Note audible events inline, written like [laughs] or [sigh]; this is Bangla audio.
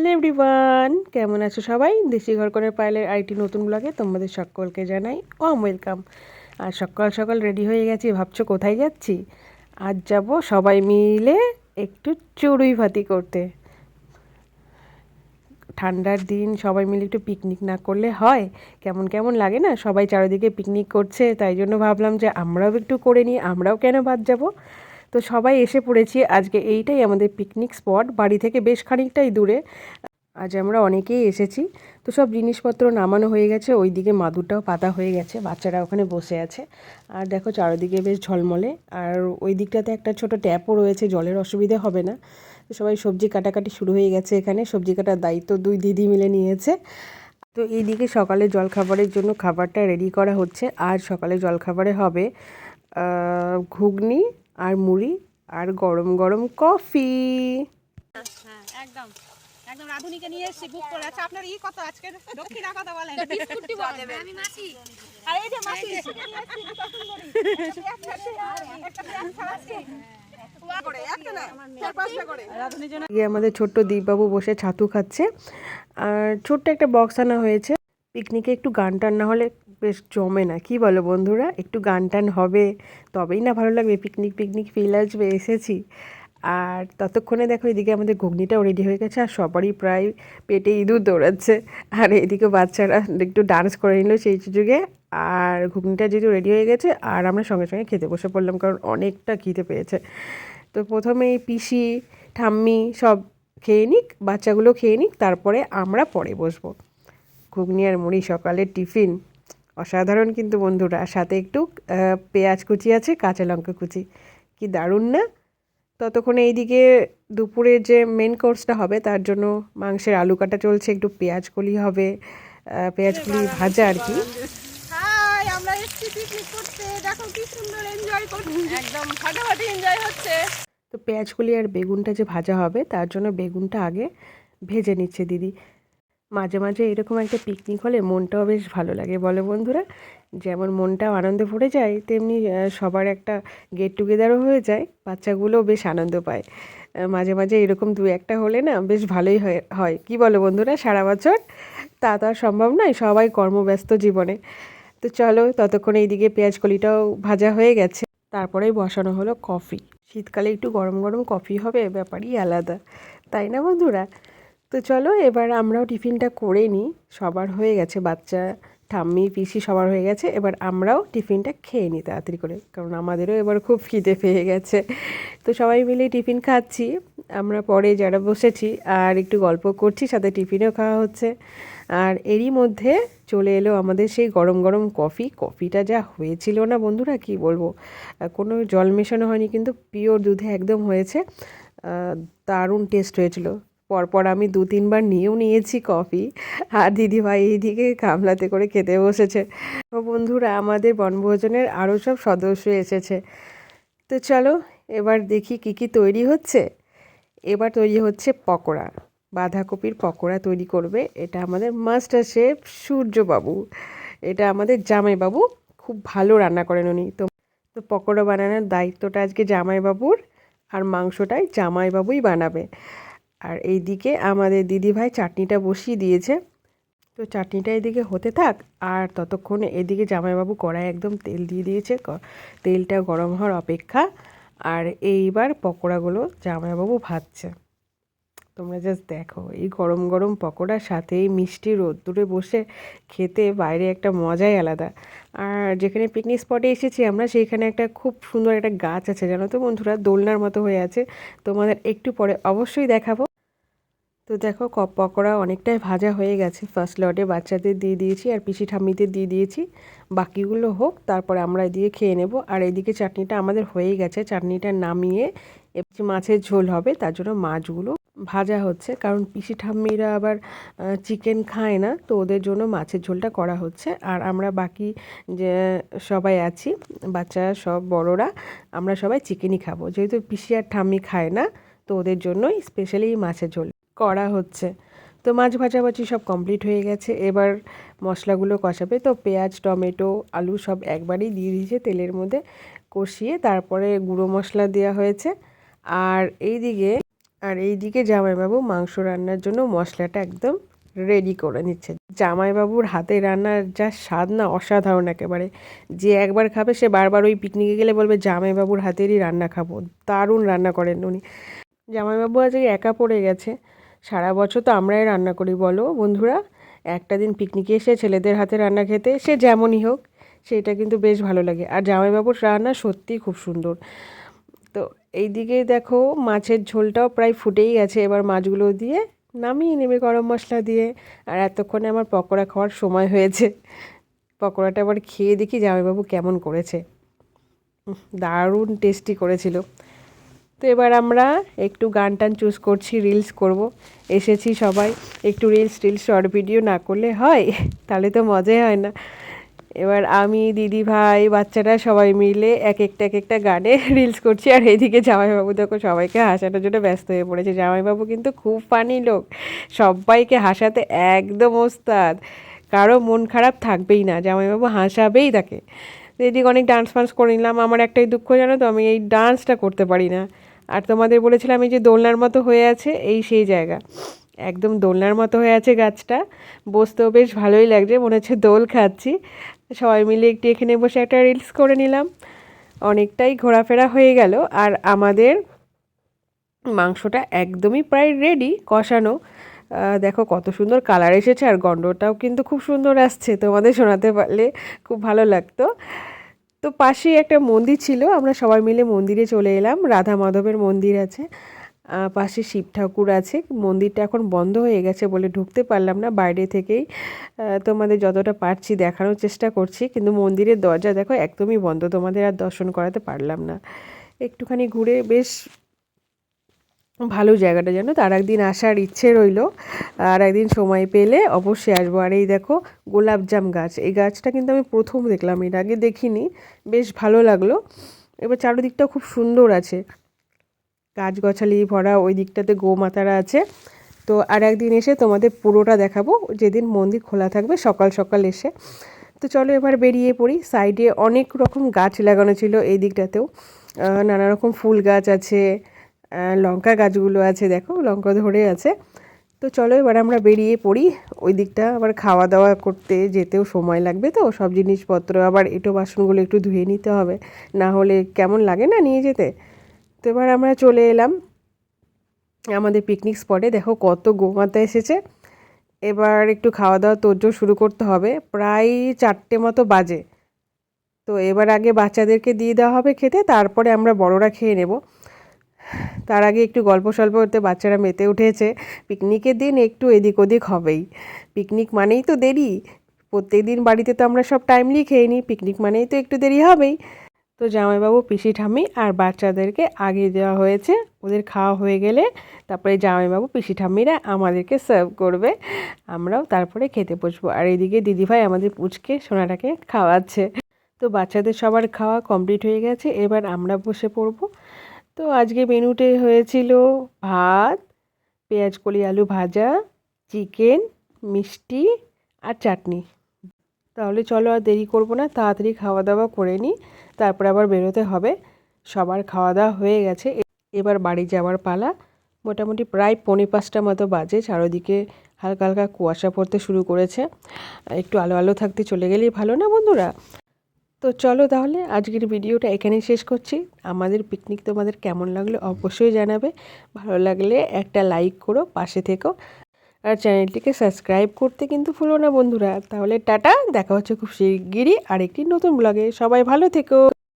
হ্যালো এভরিওয়ান, কেমন আছো সবাই? দেশি ঘর করে পাইলের আইটি নতুন ব্লগে তোমাদের সকলকে জানাই ও ওয়েলকাম আর সকাল সকাল রেডি হয়ে গেছি, ভাবছ কোথায় যাচ্ছি? আজ যাব সবাই মিলে একটু চড়ুই ভাতি করতে। ঠান্ডার দিন, সবাই মিলে একটু পিকনিক না করলে হয়। কেমন কেমন লাগে না? সবাই চারিদিকে পিকনিক করছে, তাই জন্য ভাবলাম যে আমরাও একটু করে নিই, আমরাও কেন বাদ যাব? তো সবাই এসে পড়েছি। আজকে এইটাই আমাদের পিকনিক স্পট বাড়ি থেকে বেশ খানিকটাই দূরে। আজ আমরা অনেকেই এসেছি। তো সব জিনিসপত্র নামানো হয়ে গেছে। ওই দিকে মাদুরটাও পাতা হয়ে গেছে। বাচ্চারা ওখানে বসে আছে। আর দেখো চারিদিকে বেশ ঝলমলে। আর ওই দিকটাতে একটা ছোট ট্যাপও রয়েছে। জলের অসুবিধে হবে না। তো সবাই সবজি কাটাকাটি শুরু হয়ে গেছে এখানে। সবজি কাটার দায়িত্ব দুই দিদি মিলে নিয়েছে। তো এইদিকে সকালে জলখাবারের জন্য খাবারটা রেডি করা হচ্ছে। আর সকালে জলখাবারে হবে ঘুগনি আর মুড়ি আর গরম গরম কফি। হ্যাঁ একদম একদম রাধুনিকে নিয়ে এসেছি বুক করে। আছে আপনার ই কত আজকে? দক্ষিণা কত বলেন। আমি মাসি। আর এই যে মাসি নিয়ে এসেছি দুটো সুন্দরী। একটা পেঁয়াজ ছাড়াচ্ছি। করে, একটা না, চার পাঁচটা করে। রাধুনির জন্য গিয়ে আমাদের ছোট্ট দীপবাবু বসে ছাতু খাচ্ছে। আর ছোট্ট একটা বক্স আনা হয়েছে। পিকনিকে একটু গান টান না হলে বেশ জমে না। কি বলো বন্ধুরা? একটু গান টান হবে, তবেই না ভালো লাগবে। পিকনিক পিকনিক ফিল আসবে, এসেছি। আর ততক্ষণে দেখো এদিকে আমাদের ঘুগনিটাও রেডি হয়ে গেছে, আর সবারই প্রায় পেটে ইঁদুর দৌড়াচ্ছে। আর এদিকে বাচ্চারা একটু ডান্স করে নিল সেই সুযোগে। আর ঘুগনিটা যেহেতু রেডি হয়ে গেছে, আর আমরা সঙ্গে সঙ্গে খেতে বসে পড়লাম, কারণ অনেকটা খিদে পেয়েছে। তো প্রথমেই পিসি, ঠাম্মি সব খেয়ে নিক, বাচ্চাগুলো খেয়ে নিক, তারপরে আমরা পরে বসবো। ঘুগনি আর মুড়ি সকালের টিফিন অসাধারণ কিন্তু বন্ধুরা। সাথে একটু পেঁয়াজ কুচি আছে কাঁচা লঙ্কা কুচি। কি দারুণ না? ততক্ষণে এইদিকে দুপুরে যে মেন কোর্সটা হবে তার জন্য মাংসের আলু কাটা চলছে একটু পেঁয়াজ কলি হবে। পেঁয়াজ কলি ভাজা আর কি। হাই আমরা এসেছি পিকনিক করতে। দেখো কি সুন্দর এনজয় করছি। একদম ফাটাফাটি এনজয় হচ্ছে। তো পেঁয়াজকলি আর বেগুনটা যে ভাজা হবে তার জন্য বেগুনটা আগে ভেজে নিচ্ছে দিদি। মাঝে মাঝে এরকম একটা পিকনিক হলে মনটাও বেশ ভালো লাগে। বলো বন্ধুরা, যেমন মনটাও আনন্দে ভরে যায়, তেমনি সবার একটা গেট টুগেদারও হয়ে যায়, বাচ্চাগুলোও বেশ আনন্দ পায়। মাঝে মাঝে এরকম দু একটা হলে না বেশ ভালোই হয় কি বলো বন্ধুরা, সারা বছর? তা তো আর সম্ভব নয়, সবাই কর্মব্যস্ত জীবনে। তো চলো, ততক্ষণ এইদিকে পেঁয়াজ কলিটাও ভাজা হয়ে গেছে। তারপরেই বসানো হলো কফি শীতকালে একটু গরম গরম কফি হবে, ব্যাপারই আলাদা। তাই না বন্ধুরা? তো চলো এবার আমরাও টিফিনটা করে নিই। সবার হয়ে গেছে, বাচ্চা, ঠাম্মি, পিসি সবার হয়ে গেছে। এবার আমরাও টিফিনটা খেয়ে নিই তাড়াতাড়ি করে, কারণ আমাদেরও এবার খুব খিদে পেয়ে গেছে। তো সবাই মিলে টিফিন খাচ্ছি। আমরা পরে যারা বসেছি আর একটু গল্প করছি, সাথে টিফিনও খাওয়া হচ্ছে। আর এরই মধ্যে চলে এলো আমাদের সেই গরম গরম কফি। কফিটা যা হয়েছিল না বন্ধুরা, কি বলব? কোনো জল মেশানো হয়নি, কিন্তু পিওর দুধে একদম হয়েছে। দারুণ টেস্ট হয়েছিল। পরপর আমি দু তিনবার নিয়েও নিয়েছি কফি। আর দিদিভাই এইদিকে গামলাতে করে খেতে বসেছে। তো বন্ধুরা, আমাদের বনভোজনের আরও সব সদস্য এসেছে। তো চলো, এবার দেখি কি কি তৈরি হচ্ছে। এবার তৈরি হচ্ছে পকোড়া। বাঁধাকপির পকোড়া তৈরি করবে। এটা আমাদের মাস্টার শেফ সূর্যবাবু। এটা আমাদের জামাইবাবু। খুব ভালো রান্না করেন উনি। তো তো পকোড়া বানানোর দায়িত্বটা আজকে জামাইবাবুর। আর মাংসটাই জামাইবাবুই বানাবে। আর এইদিকে আমাদের দিদিভাই চাটনিটা বসিয়ে দিয়েছে। তো চাটনিটা এদিকে হতে থাক আর ততক্ষণে এদিকে জামাইবাবু কড়াই একদম তেল দিয়ে দিয়েছে। তেলটা গরম হওয়ার অপেক্ষা। আর এইবার পকোড়াগুলো জামাইবাবু ভাজছে। তোমরা জাস্ট দেখো, এই গরম গরম পকোড়ার সাথে এই মিষ্টি রোদ্দুরে বসে খেতে বাইরে একটা মজাই আলাদা। আর যেখানে পিকনিক স্পটে এসেছি আমরা, সেইখানে একটা খুব সুন্দর একটা গাছ আছে। জানো তো বন্ধুরা, দোলনার মতো হয়ে আছে। তোমাদের একটু পরে অবশ্যই দেখাবো। তো দেখো পকোড়া অনেকটাই ভাজা হয়ে গেছে। ফার্স্ট লটে বাচ্চাদের দিয়ে দিয়েছি আর পিসি ঠাম্মিদের দিয়ে দিয়েছি। বাকিগুলো হোক, তারপরে আমরা এদিকে খেয়ে নেব। আর এদিকে চাটনিটা আমাদের হয়েই গেছে। চাটনিটা নামিয়ে মাছের ঝোল হবে, তার জন্য মাছগুলো ভাজা হচ্ছে। কারণ পিসি ঠাম্মিরা আবার চিকেন খায় না, তো ওদের জন্য মাছের ঝোলটা করা হচ্ছে। আর আমরা বাকি যে সবাই আছি বাচ্চারা সব বড়রা, আমরা সবাই চিকেনই খাব। যেহেতু পিসি আর ঠাম্মি খায় না, তো ওদের জন্যই স্পেশালি মাছের ঝোল। করা হচ্ছে। তো মাছ ভাজাভাজি সব কমপ্লিট হয়ে গেছে। এবার মশলাগুলো কষাবে। তো পেঁয়াজ, টমেটো, আলু সব একবারই দিয়ে দিয়েছে তেলের মধ্যে কষিয়ে। তারপরে গুঁড়ো মশলা দেওয়া হয়েছে। আর এইদিকে আর এইদিকে জামাইবাবু মাংস রান্নার জন্য মশলাটা একদম রেডি করে নিচ্ছে। জামাইবাবুর হাতে রান্নার যা স্বাদ না অসাধারণ একেবারে। যে একবার খাবে, সে বারবার ওই পিকনিকে গেলে বলবে, জামাইবাবুর হাতেরই রান্না খাব। দারুণ রান্না করেন উনি। জামাইবাবু আজকে একা পড়ে গেছে। সারা বছর তো আমরাই রান্না করি, বলো। বন্ধুরা, একটা দিন পিকনিকে এসে ছেলেদের হাতে রান্না খেতে, সে যেমনই হোক, সেটা কিন্তু বেশ ভালো লাগে। আর জামাইবাবুর রান্না সত্যিই খুব সুন্দর। তো এইদিকে দেখো, মাছের ঝোলটাও প্রায় ফুটেই গেছে। এবার মাছগুলো দিয়ে নামিয়ে নেবে গরম মশলা দিয়ে। আর এতক্ষণে আমার পকোড়া খাওয়ার সময় হয়েছে। পকোড়াটা আবার খেয়ে দেখি জামাইবাবু কেমন করেছে। দারুণ টেস্টি করেছিল। তো এবার আমরা একটু গান টান চুজ করছি রিলস করব। এসেছি সবাই, একটু রিলস টিলস শর্ট ভিডিও না করলে হয়, তাহলে তো মজাই হয় না। এবার আমি, দিদি ভাই, বাচ্চারা সবাই মিলে এক একটা এক একটা গানে [laughs] রিলস করছি। আর এইদিকে জামাইবাবু দেখো, সবাইকে হাসানোর জন্য ব্যস্ত হয়ে পড়েছে। জামাইবাবু কিন্তু খুব ফানি লোক। সবাইকে হাসাতে একদম ওস্তাদ। কারও মন খারাপ থাকবেই না, জামাইবাবু হাসাবেই তাকে। এদিকে অনেক ডান্স ফান্স করে নিলাম। আমার একটাই দুঃখ জানো তো, আমি এই ডান্সটা করতে পারি না। আর তোমাদের বলেছিলাম এই যে দোলনার মতো হয়ে আছে, এই সেই জায়গা। একদম দোলনার মতো হয়ে আছে গাছটা। বসতেও বেশ ভালোই লাগছে, মনে হচ্ছে দোল খাচ্ছি। সবাই মিলে একটু এখানে বসে একটা রিলস করে নিলাম। অনেকটাই ঘোরাফেরা হয়ে গেল, আর আমাদের মাংসটা একদমই প্রায় রেডি কষানো। দেখো কত সুন্দর কালার এসেছে, আর গন্ধটাও কিন্তু খুব সুন্দর আসছে, তোমাদের শোনাতে পারলে খুব ভালো লাগতো। তো পাশেই একটা মন্দির ছিল, আমরা সবাই মিলে মন্দিরে চলে এলাম, রাধা মাধবের মন্দির আছে। পাশে শিব ঠাকুর আছে, মন্দিরটা এখন বন্ধ হয়ে গেছে বলে ঢুকতে পারলাম না বাইরে থেকেই। তোমাদের যতটা পারছি দেখানোর চেষ্টা করছি, কিন্তু মন্দিরের দরজা দেখো একদমই বন্ধ, তোমাদের আর দর্শন করাতে পারলাম না। একটুখানি ঘুরে বেশ ভালো জায়গাটা জানো। তো আর একদিন আসার ইচ্ছে রইল, আর একদিন সময় পেলে অবশ্যই আসব। আর এই দেখো গোলাপজাম গাছ, এই গাছটা কিন্তু আমি প্রথম দেখলাম, এর আগে দেখিনি, বেশ ভালো লাগল। এবার চারিদিকটাও খুব সুন্দর আছে। গাছগাছালি ভরা, ওই দিকটাতে গোমাতারা আছে। তো আর একদিন এসে তোমাদের পুরোটা দেখাবো, যেদিন মন্দির খোলা থাকবে সকাল সকাল এসে। তো চলো এবার বেরিয়ে পড়ি। সাইডে অনেক রকম গাছ লাগানো ছিল এই দিকটাতেও। নানা রকম ফুল গাছ আছে লঙ্কা গাছগুলো আছে, দেখো, লঙ্কা ধরে আছে। তো চলো এবার আমরা বেরিয়ে পড়ি। ওই দিকটা আবার খাওয়া দাওয়া করতে যেতেও সময় লাগবে তো, সব জিনিসপত্র আবার এঁটো বাসনগুলো একটু ধুয়ে নিতে হবে। না হলে কেমন লাগে না নিয়ে যেতে? তো এবার আমরা চলে এলাম আমাদের পিকনিক স্পটে দেখো কত গোমাতা এসেছে। এবার একটু খাওয়া দাওয়া তোরজোর শুরু করতে হবে। প্রায় চারটে মতো বাজে। তো এবার আগে বাচ্চাদেরকে দিয়ে দেওয়া হবে খেতে, তারপরে আমরা বড়রা খেয়ে নেব। তার আগে একটু গল্প সল্প করতে বাচ্চারা মেতে উঠেছে। পিকনিকের দিন একটু এদিক ওদিক হবেই। পিকনিক মানেই তো দেরি। প্রত্যেক দিন বাড়িতে তো আমরা সব টাইমলি খেয়ে নিই। পিকনিক মানেই তো একটু দেরি হবেই। তো জামাইবাবু, পিসি ঠাম্মি আর বাচ্চাদেরকে আগে দেওয়া হয়েছে। ওদের খাওয়া হয়ে গেলে তারপরে জামাইবাবু, পিসি ঠাম্মিরা আমাদেরকে সার্ভ করবে। আমরাও তারপরে খেতে বসবো। আর এদিকে দিদিভাই আমাদের পুচকে সোনাটাকে খাওয়াচ্ছে। তো বাচ্চাদের সবার খাওয়া কমপ্লিট হয়ে গেছে। এবার আমরা বসে পড়ব। তো আজকে মেনুতে হয়েছিল ভাত, পেঁয়াজ কলি, আলু ভাজা, চিকেন, মিষ্টি আর চাটনি। তাহলে চলো আর দেরি করব না, তাড়াতাড়ি খাওয়া দাওয়া করে নিই, তারপরে আবার বেরোতে হবে। সবার খাওয়া দাওয়া হয়ে গেছে এবার বাড়ি যাওয়ার পালা। মোটামুটি প্রায় পৌনে পাঁচটা মতো বাজে, চারোদিকে হালকা হালকা কুয়াশা পড়তে শুরু করেছে। একটু আলো আলো থাকতে চলে গেলেই ভালো না বন্ধুরা? তো চলো তাহলে আজকের ভিডিওটা এখানেই শেষ করছি। আমাদের পিকনিক তোমাদের কেমন লাগল অবশ্যই জানাবে। ভালো লাগলে একটা লাইক করো, পাশে থেকো। আর চ্যানেলটিকে সাবস্ক্রাইব করতে কিন্তু ভুলো না বন্ধুরা। তাহলে টাটা, দেখা হচ্ছে খুব শিগগিরই আরেকটি নতুন ব্লগে সবাই ভালো থেকো।